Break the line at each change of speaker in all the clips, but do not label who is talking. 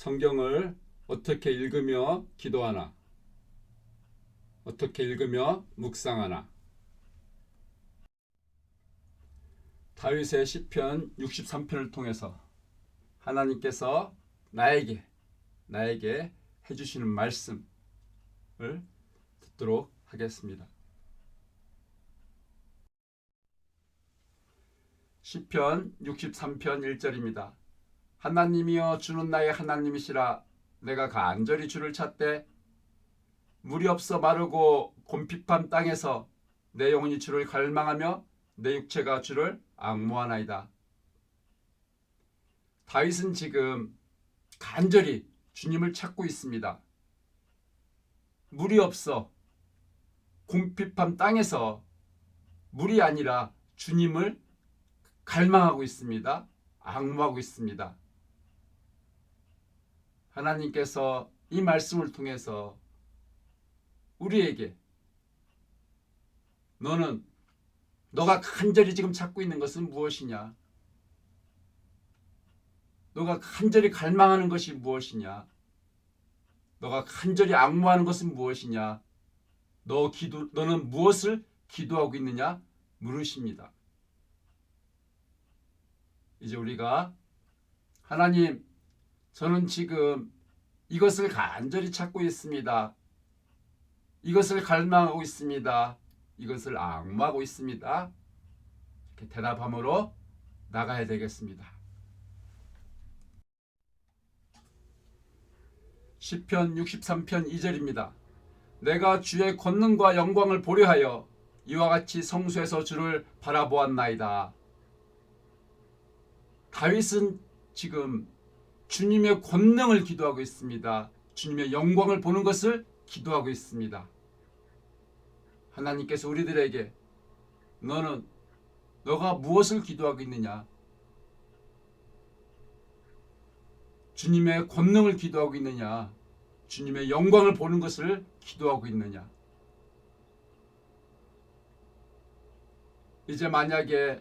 성경을 어떻게 읽으며 기도하나? 어떻게 읽으며 묵상하나? 다윗의 시편 63편을 통해서 하나님께서 나에게 나에게 해 주시는 말씀을 듣도록 하겠습니다. 시편 63편 1절입니다. 하나님이여 주는 나의 하나님이시라 내가 간절히 주를 찾되 물이 없어 마르고 곰핍한 땅에서 내 영혼이 주를 갈망하며 내 육체가 주를 악모하나이다. 다윗은 지금 간절히 주님을 찾고 있습니다. 물이 없어 곰핍한 땅에서 물이 아니라 주님을 갈망하고 있습니다. 악무하고 있습니다. 하나님께서 이 말씀을 통해서 우리에게 너는 너가 간절히 지금 찾고 있는 것은 무엇이냐? 너가 간절히 갈망하는 것이 무엇이냐? 너가 간절히 악무하는 것은 무엇이냐? 너 기도 너는 무엇을 기도하고 있느냐? 물으십니다. 이제 우리가 하나님 저는 지금 이것을 간절히 찾고 있습니다. 이것을 갈망하고 있습니다. 이것을 악무하고 있습니다. 이렇게 대답함으로 나가야 되겠습니다. 시편 63편 2절입니다. 내가 주의 권능과 영광을 보려 하여 이와 같이 성수에서 주를 바라보았나이다. 다윗은 지금 주님의 권능을 기도하고 있습니다. 주님의 영광을 보는 것을 기도하고 있습니다. 하나님께서 우리들에게 너는 너가 무엇을 기도하고 있느냐? 주님의 권능을 기도하고 있느냐? 주님의 영광을 보는 것을 기도하고 있느냐? 이제 만약에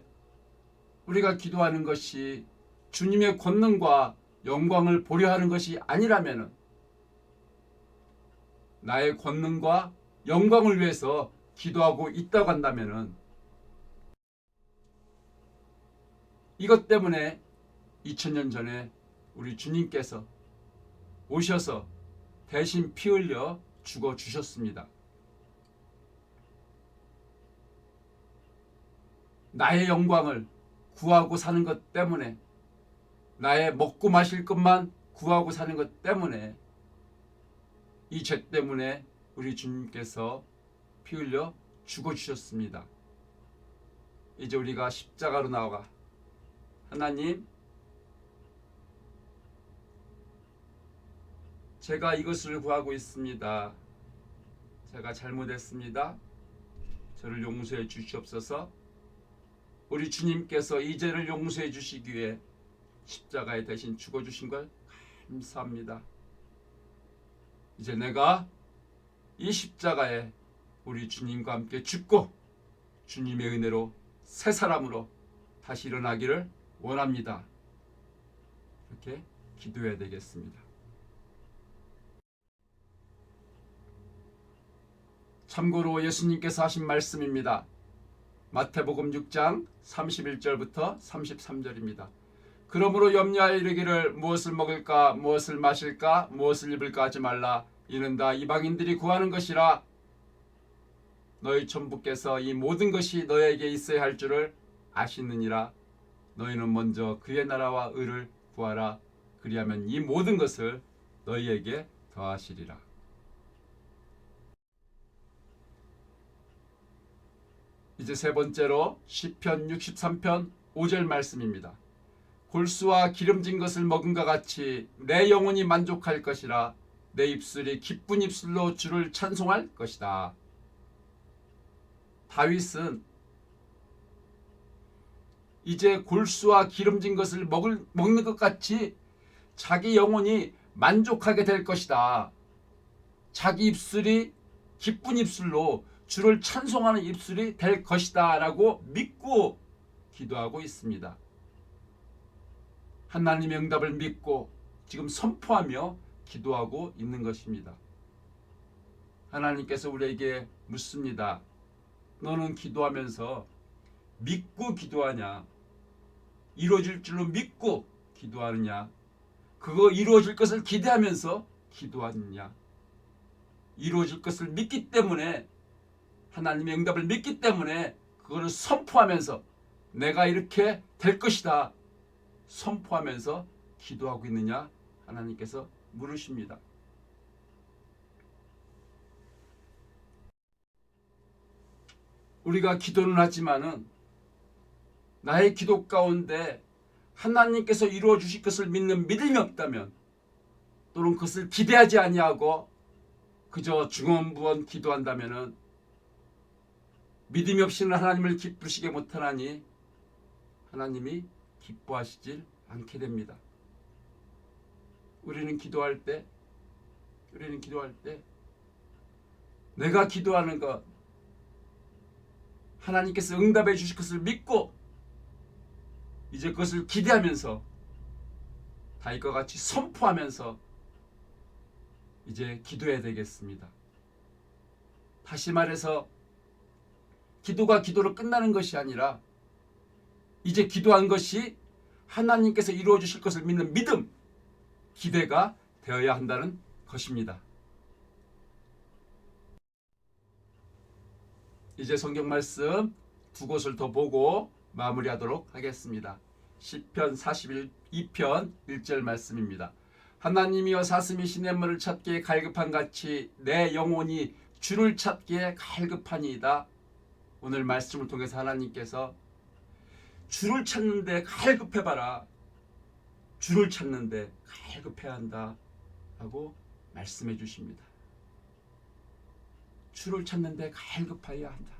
우리가 기도하는 것이 주님의 권능과 영광을 보려 하는 것이 아니라면 나의 권능과 영광을 위해서 기도하고 있다고 한다면 이것 때문에 2000년 전에 우리 주님께서 오셔서 대신 피 흘려 죽어 주셨습니다. 나의 영광을 구하고 사는 것 때문에 나의 먹고 마실 것만 구하고 사는 것 때문에 이 죄 때문에 우리 주님께서 피 흘려 죽어 주셨습니다. 이제 우리가 십자가로 나아가 하나님 제가 이것을 구하고 있습니다. 제가 잘못했습니다. 저를 용서해 주시옵소서. 우리 주님께서 이 죄를 용서해 주시기 위해 십자가에 대신 죽어 주신 걸 감사합니다. 이제 내가 이 십자가에 우리 주님과 함께 죽고 주님의 은혜로 새 사람으로 다시 일어나기를 원합니다. 이렇게 기도해야 되겠습니다. 참고로 예수님께서 하신 말씀입니다. 마태복음 6장 31절부터 33절입니다. 그러므로 염려하여 이르기를 무엇을 먹을까 무엇을 마실까 무엇을 입을까 하지 말라. 이는 다. 이방인들이 구하는 것이라. 너희 천부께서 이 모든 것이 너에게 있어야 할 줄을 아시느니라. 너희는 먼저 그의 나라와 의를 구하라. 그리하면 이 모든 것을 너희에게 더하시리라. 이제 세 번째로 시편 63편 5절 말씀입니다. 골수와 기름진 것을 먹은가 같이 내 영혼이 만족할 것이라 내 입술이 기쁜 입술로 주를 찬송할 것이다. 다윗은 이제 골수와 기름진 것을 먹을, 먹는 것 같이 자기 영혼이 만족하게 될 것이다. 자기 입술이 기쁜 입술로 주를 찬송하는 입술이 될 것이다. 라고 믿고 기도하고 있습니다. 하나님의 응답을 믿고 지금 선포하며 기도하고 있는 것입니다. 하나님께서 우리에게 묻습니다. 너는 기도하면서 믿고 기도하냐? 이루어질 줄로 믿고 기도하느냐? 그거 이루어질 것을 기대하면서 기도하느냐? 이루어질 것을 믿기 때문에 하나님의 응답을 믿기 때문에 그거를 선포하면서 내가 이렇게 될 것이다. 선포하면서 기도하고 있느냐? 하나님께서 물으십니다. 우리가 기도는 하지만은 나의 기도 가운데 하나님께서 이루어 주실 것을 믿는 믿음이 없다면 또는 그것을 기대하지 아니하고 그저 중언부언 기도한다면은 믿음이 없이는 하나님을 기쁘시게 못하나니 하나님이 기뻐하시질 않게 됩니다. 우리는 기도할 때 우리는 기도할 때 내가 기도하는 것 하나님께서 응답해 주실 것을 믿고 이제 그것을 기대하면서 다윗과 같이 선포하면서 이제 기도해야 되겠습니다. 다시 말해서 기도가 기도로 끝나는 것이 아니라 이제 기도한 것이 하나님께서 이루어 주실 것을 믿는 믿음, 기대가 되어야 한다는 것입니다. 이제 성경 말씀 두 곳을 더 보고 마무리하도록 하겠습니다. 시편 42편 1절 말씀입니다. 하나님이여 사슴이 시냇물을 찾기에 갈급한 같이 내 영혼이 주를 찾기에 갈급하니이다. 오늘 말씀을 통해서 하나님께서 주를 찾는데 갈급해봐라. 주를 찾는데 갈급해야 한다. 하고 말씀해 주십니다. 주를 찾는데 갈급하여야 한다.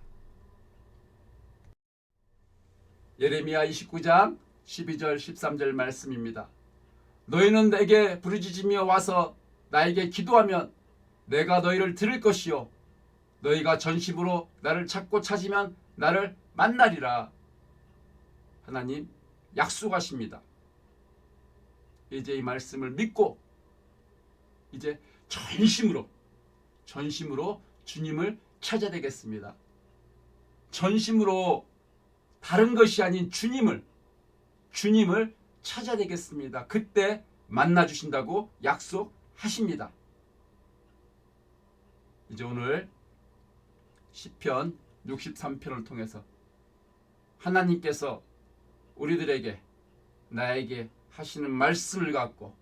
예레미야 29장 12절 13절 말씀입니다. 너희는 내게 부르짖으며 와서 나에게 기도하면 내가 너희를 들을 것이요 너희가 전심으로 나를 찾고 찾으면 나를 만나리라. 하나님 약속하십니다. 이제 이 말씀을 믿고 이제 전심으로 전심으로 주님을 찾아야 되겠습니다. 전심으로 다른 것이 아닌 주님을 주님을 찾아야 되겠습니다. 그때 만나 주신다고 약속하십니다. 이제 오늘 시편 63편을 통해서 하나님께서 우리들에게 나에게 하시는 말씀을 갖고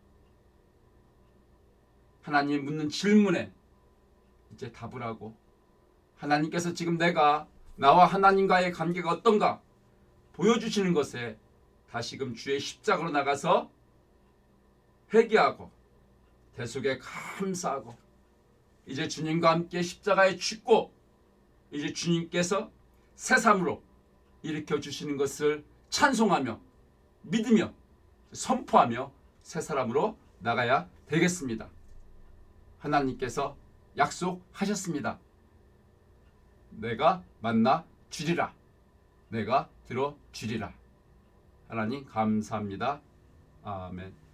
하나님 묻는 질문에 이제 답을 하고 하나님께서 지금 내가 나와 하나님과의 관계가 어떤가 보여주시는 것에 다시금 주의 십자가로 나가서 회개하고 대속에 감사하고 이제 주님과 함께 십자가에 죽고 이제 주님께서 새삼으로 일으켜 주시는 것을 찬송하며 믿으며 선포하며 새 사람으로 나가야 되겠습니다. 하나님께서 약속하셨습니다. 내가 만나 주리라. 내가 들어 주리라. 하나님 감사합니다. 아멘.